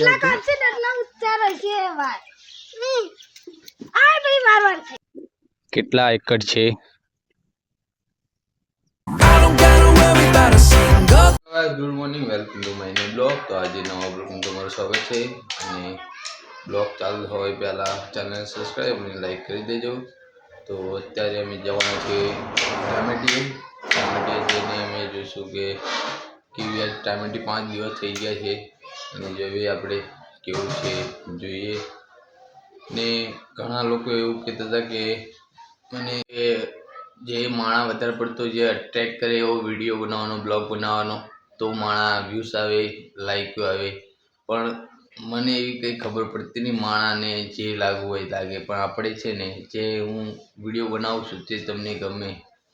જેટલા છું એટલા ઉચ્ચાર હશે ભાઈ? આ ભાઈ મારવાર છે. કેટલા એકડ છે? Good morning welcome to my new blog તો આજે નવા બ્લોગનું તમારું સ્વાગત છે. અને બ્લોગ ચાલુ હોય પહેલાં ચેનલ સબસ્ક્રાઈબ અને લાઈક કરી દેજો. તો અત્યારે અમે જવાના છીએ ટામેટી. ટામેટી જઈને અમે જોઈશું કે કેવી આ ટામેટી પાંચ દિવસ થઈ ગયા છે. અને જોઈએ આપણે કેવું છે જોઈએ. ને ઘણા લોકો એવું કહેતા હતા કે મને જે માણા વધારે પડતો જે અટ્રેક્ટ કરે એવો વીડિયો બનાવવાનો બ્લોગ બનાવવાનો, તો માણા વ્યૂઝ આવે લાઈકો આવે. પણ મને એવી કંઈ ખબર પડતી નહીં માણાને જે લાગવું હોય લાગે. પણ આપણે છે ને જે હું વીડિયો બનાવું છું તે તમને ગમે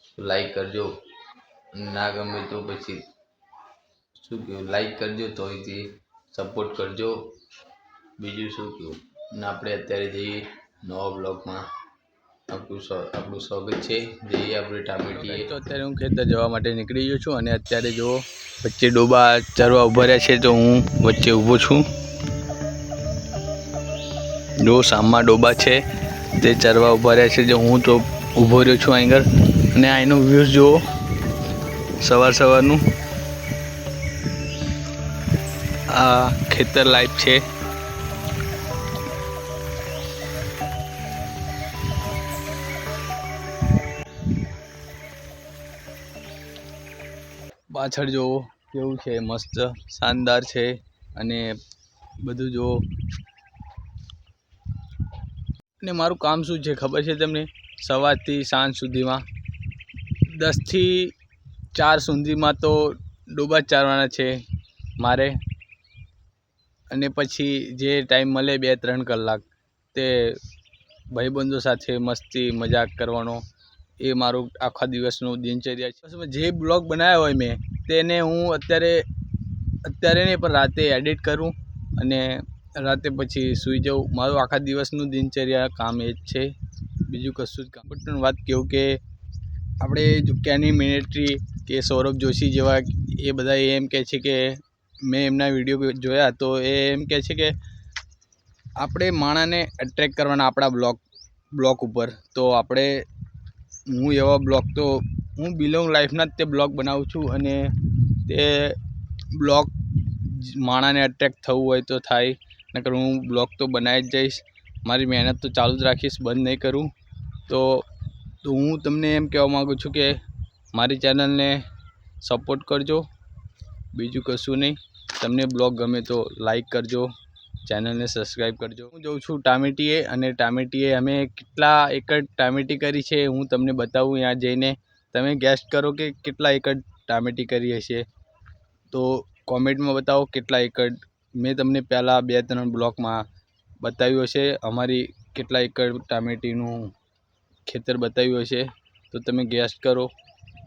તો લાઈક કરજો. ના ગમે તો પછી શું કહ્યું લાઈક કરજો તો. એથી સપોર્ટ કરજો. બીજું શું કહું? આપણે અત્યારે જઈએ નવા બ્લોગમાં આપણું આપણું સ્વાગત છે. જઈએ આપણે ટામેટી તો અત્યારે હું ખેતર જવા માટે નીકળી ગયો છું અને અત્યારે જો વચ્ચે ડોબા ચરવા ઊભા રહ્યા છે તો હું વચ્ચે ઊભો છું. જો સામમાં ડોબા છે, તે ચરવા ઊભા રહ્યા છે, જો હું તો ઊભો રહ્યો છું આગળ. અને અહીંનો વ્યૂઝ જુઓ. સવાર સવારનું. આ ખેતર લાઈફ છે. પાછળ જુઓ, કેવું છે, મસ્ત, શાનદાર છે અને બધું જુઓ. અને મારું કામ શું છે, ખબર છે તમને? સવારથી સાંજ સુધીમાં. દસથી ચાર સુધીમાં તો ડોબા ચારવાના છે મારે. અને પછી જે ટાઈમ મળે બે, ત્રણ કલાક, તે ભાઈબંધો સાથે મસ્તી, મજાક કરવાનો, એ મારું આખા દિવસનું દિનચર્યા છે. જે બ્લોગ બનાવ્યો હોય મેં, તેને હું અત્યારે અત્યારે નહીં, પણ રાતે એડિટ કરું અને રાતે પછી સૂઈ જાઉં. મારું આખા દિવસનું દિનચર્યા કામ એ જ છે. બીજું કશું જ કામ. પણ વાત કહું કે, આપણે જો કેની મિનિટ્રી કે સૌરભ જોશી જેવા એ બધા એમ કહે છે કે મેં એમના વીડિયો જોયા, તો એ એમ કહે છે કે આપણે માણસને એટ્રેક કરવાના આપણા બ્લોગ બ્લોક ઉપર. તો આપણે, હું એવા બ્લોગ તો, હું બિલોંગ લાઈફના જ તે બ્લોગ બનાવું છું અને તે બ્લોગ માણસને એટ્રેક થવું હોય તો થાય, નકર હું બ્લોગ તો બનાવી જ જઈશ. મારી મહેનત તો ચાલુ જ રાખીશ, બંધ નહીં કરું. તો તો હું તમને એમ કહેવા માગું છું કે મારી ચેનલને સપોર્ટ કરજો. બીજું કશું નહીં. તમને બ્લોગ ગમે તો લાઈક કરજો ચેનલને સબસ્ક્રાઈબ કરજો. હું જઉં છું ટામેટીએ અને ટામેટીએ અમે કેટલા એકર ટામેટી કરી છે હું તમને બતાવું ત્યાં જઈને. તમે ગેસ્ટ કરો કે કેટલા એકર ટામેટી કરી હશે. તો કોમેન્ટમાં બતાવો કેટલા એકર. મેં તમને પહેલાં બે ત્રણ બ્લોકમાં બતાવ્યું હશે. અમારી કેટલા એકર ટામેટીનું ખેતર બતાવ્યું હશે. તો તમે ગેસ્ટ કરો.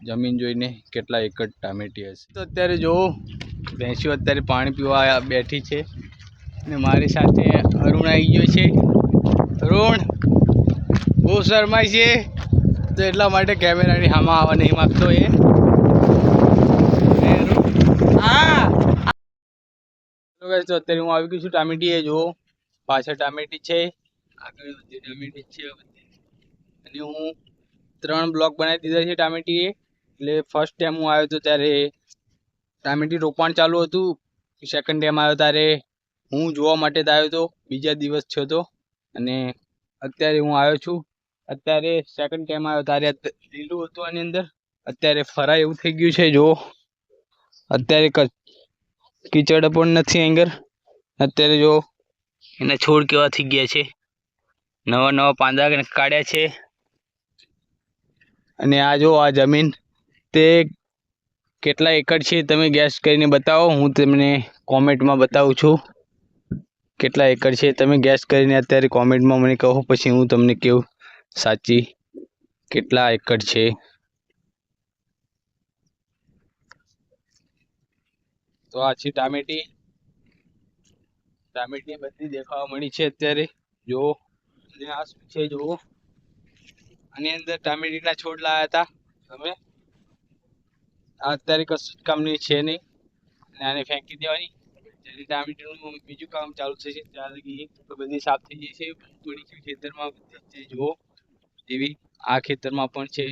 જમીન જોઈને કેટલા એકર ટામેટી હશે. તો અત્યારે જુઓ ભેંસીઓ અત્યારે પાણી પીવા બેઠી છે ને મારી સાથે અરુણ આવી ગયો છે. અરુણ, બહુ શરમાય છે. તો એટલા માટે કેમેરાની હામાં આવવા નહીં માગતો એ. તો અત્યારે હું આવી ગયો છું ટામેટી એ જુઓ પાછળ ટામેટી છે. આગળ બધી ટામેટી છે. અને હું ત્રણ બ્લોક બનાવી દીધા છે ટામેટીએ. એટલે ફર્સ્ટ ટાઈમ હું આવ્યો હતો ત્યારે ટામેટી રોપાણ ચાલુ હતું. સેકન્ડ ટાઈમ આવ્યો ત્યારે હું જોવા માટે જ આવ્યો હતો. બીજા દિવસ થયો હતો. અને અત્યારે હું આવ્યો છું. અત્યારે સેકન્ડ ટાઈમ આવ્યો ત્યારે લીલું હતું આની અંદર. અત્યારે ફરાય એવું થઈ ગયું છે, જો. અત્યારે કીચડ પણ નથી એંગર અત્યારે જો એના છોડ કેવા થઈ ગયા છે. નવા નવા પાંદડા કાઢ્યા છે. અને આ જો આ જમીન તે કેટલા એકર છે તમે ગેસ કરીને બતાવો. હું તમને કોમેન્ટમાં બતાવું છું. કેટલા એકર છે તમે ગેસ કરીને અત્યારે કોમેન્ટમાં મને કહો. પછી હું તમને કહું સાચી કેટલા એકર છે. તો આ છે ટામેટી. ટામેટી બધી દેખાવા મળી છે અત્યારે. જો અને આ શું છે જુઓ. આની અંદર ટામેટીના છોડ લાવ્યા હતા. તમે અત્યારે કશું કામની છે નહીં. અને આને ફેંકી દેવાની. જેથી ટામેટાનું બીજું કામ ચાલુ થશે ત્યાં લગી બધી સાફ થઈ જશે થોડી છે ખેતરમાં જ છે, જુઓ. એવી આ ખેતરમાં પણ છે.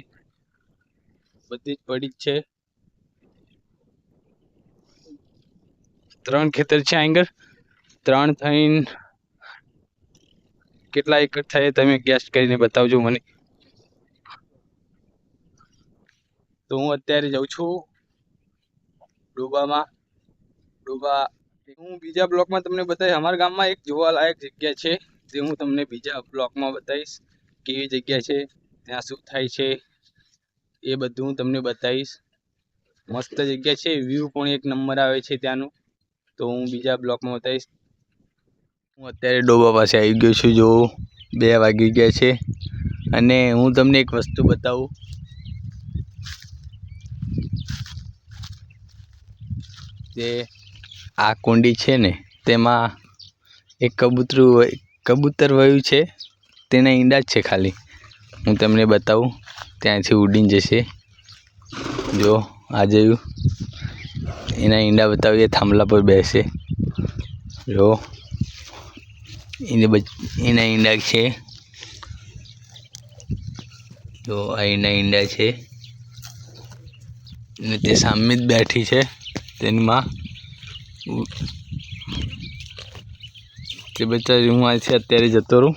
બધી જ પડી જ છે. ત્રણ ખેતર છે આગળ ત્રણ થઈને કેટલા એકર થાય તમે ગેસ કરીને બતાવજો મને. તો હું અત્યારે જાઉં છું ડોબામાં. ડોબા હું બીજા બ્લોકમાં તમને બતાવીશ. અમારા ગામમાં એક જોવાલાયક જગ્યા છે, જે હું તમને બીજા બ્લોકમાં બતાવીશ. કેવી જગ્યા છે, ત્યાં શું થાય છે, એ બધું હું તમને બતાવીશ. મસ્ત જગ્યા છે વ્યૂ પણ એક નંબર આવે છે ત્યાંનું. તો હું બીજા બ્લોકમાં બતાવીશ. હું અત્યારે ડોબા પાસે આવી ગયો છું, જો બે વાગી ગયા છે. અને હું તમને એક વસ્તુ બતાવું. જે આ કુંડી છે ને, તેમાં એક કબૂતરું કબૂતર વયું છે, તેના ઈંડા જ છે ખાલી. હું તમને બતાવું, ત્યાંથી ઉડીને જશે. જો, આ જોયું એના ઈંડા બતાવીએ, થાંભલા પર બેસે. જો, એને એના ઈંડા છે. જો, આ એના ઈંડા છે. ને તે સામે જ બેઠી છે તેની માં તે બચારી હું અહીંથી અત્યારે જતો રહું.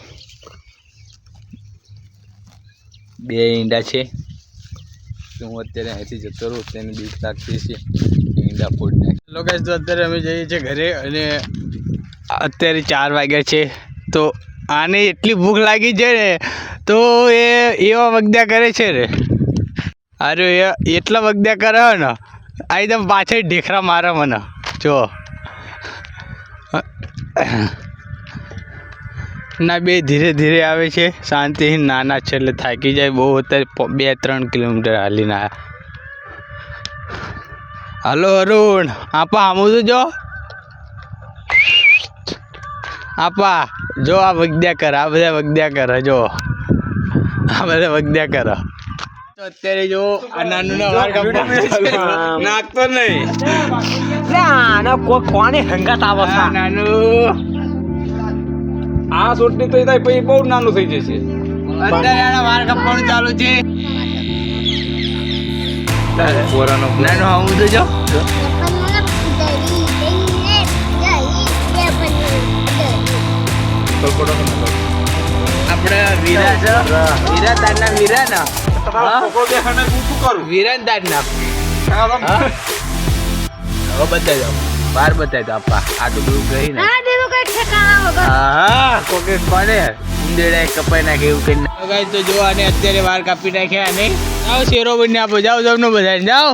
બે ઈંડા છે. હું અત્યારે અહીંથી જતો રહું, તેને બીક લાગતી છે ઈંડા ફોડી નાખે. હેલો ગાઈસ તો અત્યારે અમે જઈએ છીએ ઘરે અને અત્યારે ચાર વાગ્યા છે. તો આને એટલી ભૂખ લાગી છે ને, તો એ એવા વગદ્યા કરે છે ને. અરે એ એટલા વગદ્યા કરે ને, આ એકદમ પાછળ ઢેખરા મારે મને. જો. ના, બે ધીરે ધીરે આવે છે. શાંતિથી નાના છે એટલે થાકી જાય. બહુ અત્યારે બે, ત્રણ કિલોમીટર હાલીને આવ્યા હલો અરુણ, આપા આમું છું જો. આપા, જો આ વગદ્યા કર, આ બધા વગદ્યા કરે, જો. આ બધા વગદ્યા કરે. તો અત્યારે જો આ નાનું નાખતો નહીં. આનો કોઈ કોની હંગાત આવે છે? નાનું. આ સોટની તો થાય પછી બહુ નાનું થઈ જશે. અત્યારે આના વાળ કપવાનું ચાલુ છે. પોરાનો નાનું આવું તો જો આપણે વીરા છે વીરા તારના વીરા ના વીરાન. દેખાને હું? શું કરું? વીરા તારના હા? હવે બતાવી દો બાર બતાવી દો આપા. આ તો બધું ગઈ ને. હા કોકે કોને? ઉંદેડા કપાઈ નાખે એવું કઈ ગાય તો જો આને અત્યારે વાર કાપી નાખ્યા અને જાઓ શેરો બની આપો. જાઓ જાઓ બધા જાઓ.